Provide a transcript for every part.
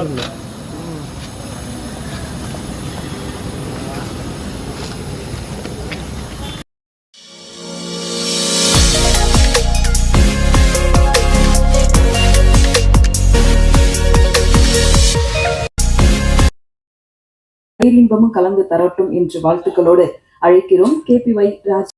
இல்லை பேரின்பமும் கலந்து தரட்டும் என்று வாழ்த்துக்களோடு அழைக்கிறோம். கேபிஒய் ராஜ்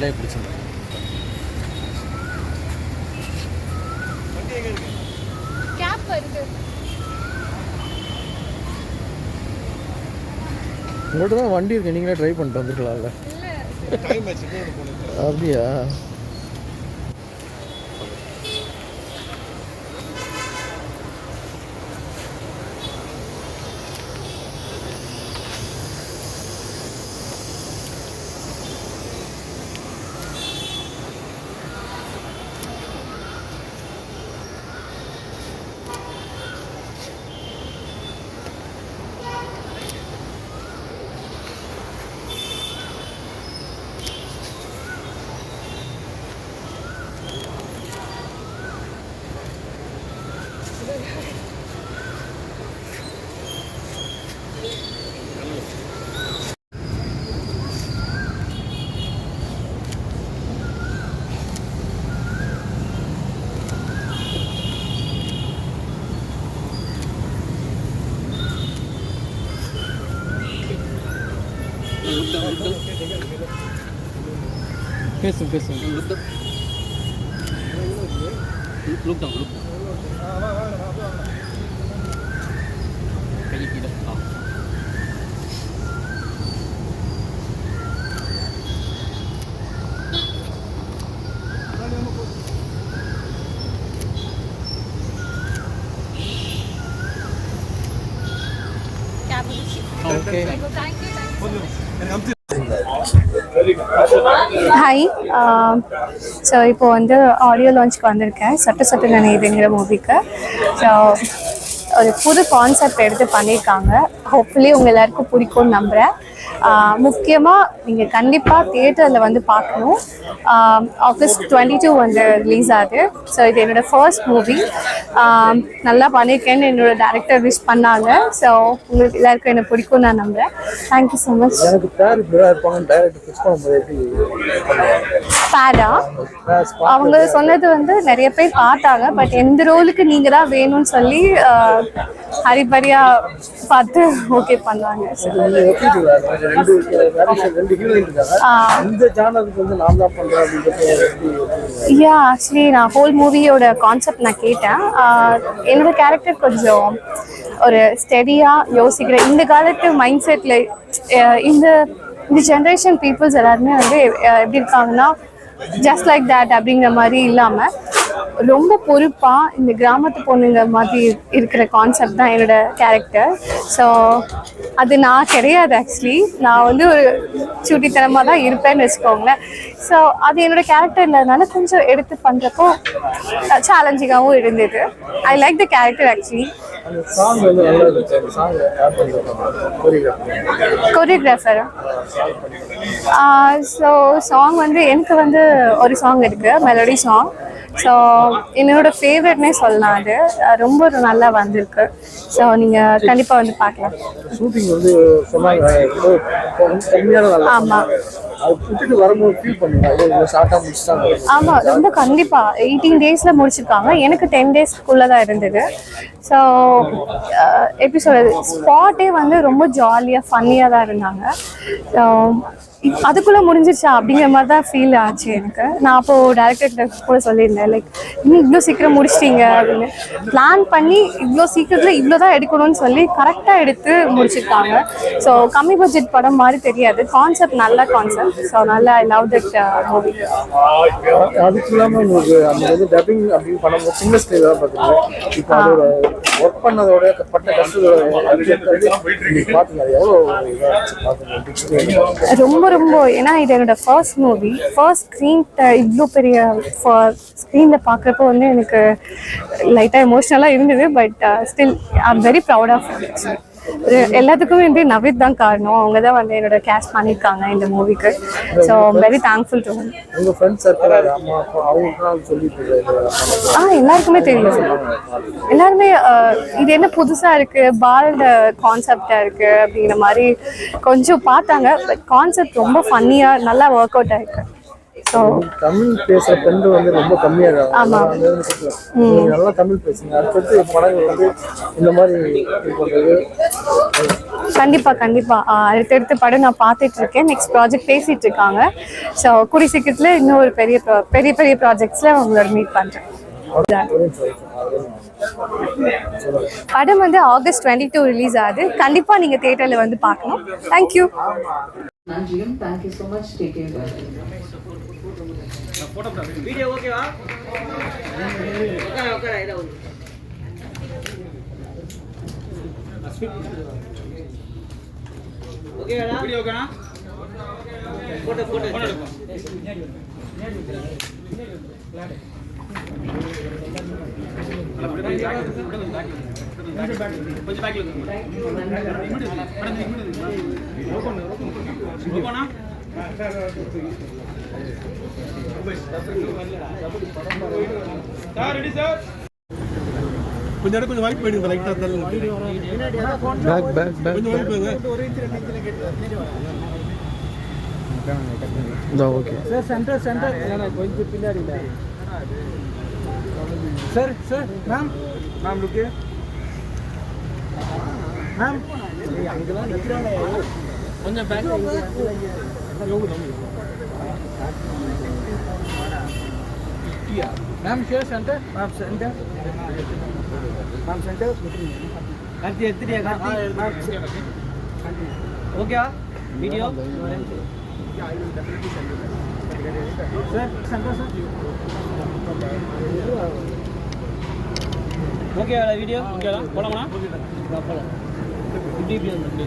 இலையை பிடிச்சிருந்தேன் உங்கள்கிட்ட தான் வண்டி இருக்கு. நீங்களே ட்ரை பண்ணிட்டு வந்துருக்கலாம்ல. அப்படியா? பேசுங்க பேசுங்க look down look hi so um, இப்போ வந்து ஆடியோ லான்ச்க்கு வந்திருக்கேன். சட்ட சட்ட நினைவுங்கிற மூவிக்கு ஸோ ஒரு புது கான்செப்ட் எடுத்து பண்ணியிருக்காங்க. ஹோப்ஃபுல்லி உங்கள் எல்லாருக்கும் பிடிக்கும்னு நம்புகிறேன் முக்கியமாக நீங்கள் கண்டிப்பாக தியேட்டரில் வந்து பார்க்கணும். ஆகஸ்ட் டுவெண்ட்டி டூ வந்து ரிலீஸ் ஆகுது. ஸோ இது என்னோடய ஃபர்ஸ்ட் மூவி நல்லா பண்ணியிருக்கேன்னு என்னோட டேரக்டர் விஷ் பண்ணாங்க. ஸோ உங்களுக்கு எல்லாருக்கும் என்ன பிடிக்கும் நான் நம்புகிறேன் தேங்க்யூ ஸோ மச் பேடா அவங்க சொன்னது வந்து நிறைய பேர் பார்த்தாங்க. பட் எந்த ரோலுக்கு நீங்க தான் வேணும்னு சொல்லி ஆஹ், ஹரிபரியா பார்த்து ஓகே எப்படி ரெண்டு ரெண்டு ஹீரோயின் இருக்காங்க. இந்த சேனலுக்கு வந்து நான் தான் பண்றேன் அப்படின்றது யா ஆக்சுவலி நான் ஹோல் மூவியோட கான்செப்ட் நான் கேட்டேன். என்னோட கேரக்டர் கொஞ்சம் ஒரு ஸ்டெடியாக யோசிக்கிற இந்த காலத்து மைண்ட் செட்டில் இந்த இந்த ஜென்ரேஷன் பீப்புள்ஸ் எல்லாருமே வந்து எப்படி இருக்காங்கன்னா ஜஸ்ட் லைக் தட் அப்படிங்கிற மாதிரி இல்லாமல் ரொம்ப பொறுப்பாக இந்த கிராமத்து பொண்ணுங்க மாதிரி இருக்கிற கான்செப்ட் தான் என்னோட கேரக்டர் ஸோ அது நான் கிடையாது ஆக்சுவலி நான் வந்து ஒரு சுட்டித்தனமாக தான் இருப்பேன்னு வச்சுக்கோங்களேன். ஸோ அது என்னோட கேரக்டர் இல்லாதனால கொஞ்சம் எடுத்து பண்ணுறப்போ சேலஞ்சிங்காகவும் இருந்தது. I like the character actually song choreographer so song வந்து எனக்கு வந்து ஒரு சாங் இருக்குது மெலடி சாங் ஸோ என்னோட ஃபேவரட்னே சொல்லலாம் அது. ரொம்ப ஒரு நல்லா வந்திருக்கு. ஸோ நீங்கள் கண்டிப்பாக வந்து பார்க்கலாம். ஷூட்டிங் வந்து சொன்னாங்க. ஆமாம் ஆமாம் ரொம்ப கண்டிப்பாக எயிட்டீன் டேஸில் முடிச்சிருக்காங்க. எனக்கு டென் டேஸ்க்குள்ளே தான் இருந்தது. ஸோ எப்படி சொல்கிறது ஸ்பாட்டே வந்து ரொம்ப ஜாலியாக ஃபன்னியாக தான் இருந்தாங்க. ஸோ அதுக்குள்ளே முடிஞ்சிருச்சா அப்படிங்கிற மாதிரி தான் ஃபீல் ஆச்சு எனக்கு நான் அப்போது டேரக்டர் கூட சொல்லியிருந்தேன் லைக் இன்னும் இவ்வளோ சீக்கிரம் முடிச்சிட்டீங்க அப்படின்னு பிளான் பண்ணி இவ்வளோ சீக்கிரத்தில் இவ்வளோ தான் எடுக்கணும்னு சொல்லி கரெக்டாக எடுத்து முடிச்சிருக்காங்க ஸோ கம்மி பட்ஜெட் படம் மாதிரி தெரியாது கான்செப்ட் நல்ல கான்செப்ட் ஸோ நல்லா ஐ லவ் தட் மூவி அதுக்கு இல்லாமல் உங்களுக்கு அந்த வந்து டப்பிங் அப்படின்னு பண்ணும்போது சின்ன ஸ்டேஜ் தான் பார்த்துருக்கேன் இப்போ அதோட ஒர்க் பண்ணதோட பட்ட கஷ்டத்தோட பார்த்துங்க எவ்வளோ ரொம்ப ரொம்ப ஏன்னா இது என்னோட ஃபர்ஸ்ட் மூவி ஃபர்ஸ்ட் ஸ்க்ரீன் இவ்வளோ பெரிய ஸ்க்ரீனில் பார்க்குறப்போ வந்து எனக்கு லைட்டாக எமோஷ்னலாக இருந்தது but still I am very proud of எல்லாத்துக்குமே வந்து நவித் தான் காரணம். அவங்க தான் வந்து என்னோட கேஷ் பண்ணியிருக்காங்க இந்த மூவிக்கு ஸோ வெரி தேங்க்ஃபுல் டு ஆ எல்லாருக்குமே தெரியும். எல்லாருமே இது என்ன புதுசா இருக்கு? பால்ட கான்செப்டா இருக்கு அப்படிங்கிற மாதிரி கொஞ்சம் பார்த்தாங்க. பட் கான்செப்ட் ரொம்ப ஃபன்னியா நல்லா ஒர்க் அவுட் ஆயிருக்கு ஸோ தமிழ் பெண்கள் வந்து ரொம்ப கம்மியா இருக்காங்க ஆமா. அதனால வந்து கொஞ்சம் நீங்க நல்லா தமிழ் பேசுங்க. அடுத்தடுத்து படங்கள் வந்து இந்த மாதிரி இது பண்றது. கண்டிப்பா கண்டிப்பா. அஹ், அடுத்தடுத்த படம் நான் பார்த்துட்டு இருக்கேன் நெக்ஸ்ட் ப்ராஜெக்ட் பேசிட்டு இருக்காங்க ஸோ கூடி சீக்கிரத்துல இன்னும் ஒரு பெரிய பெரிய பெரிய ப்ராஜெக்ட்ஸ்ல உங்களோட மீட் பண்றேன். படம் வந்து ஆகஸ்ட் டுவெண்ட்டி டூ ரிலீஸ் ஆகுது. கண்டிப்பா நீங்க தியேட்டர்ல வந்து பார்க்கணும். தேங்க்யூ நன்றியும் thank you so much take care video ஓகேவா உட்கார உட்கார இதை ஓகேடா வீடியோ ஓகேனா போட்டோ போட்டோ கொஞ்சம் சார் கொஞ்சம் வாய்ப்பு போயிடுங்க லைட்டாக இருந்தாலும் பேக் பேக் பேக் கொஞ்சம் வாய்ப்பு ஓகே சார் சென்டர் சென்டர் கொஞ்சம் பின்னாடி மேம் மேம் லுக்கு மேம் அங்கெல்லாம் நிற்கிறாங்க கொஞ்சம் back ma'am share centre ma'am centre ma'am centre Karthi எடுத்துட்டியா கார்த்தி ஓகேவா வீடியோ ஓகேவா வீடியோ ஓகேவா போலாமா போலாம் இப்படி இப்படி வந்து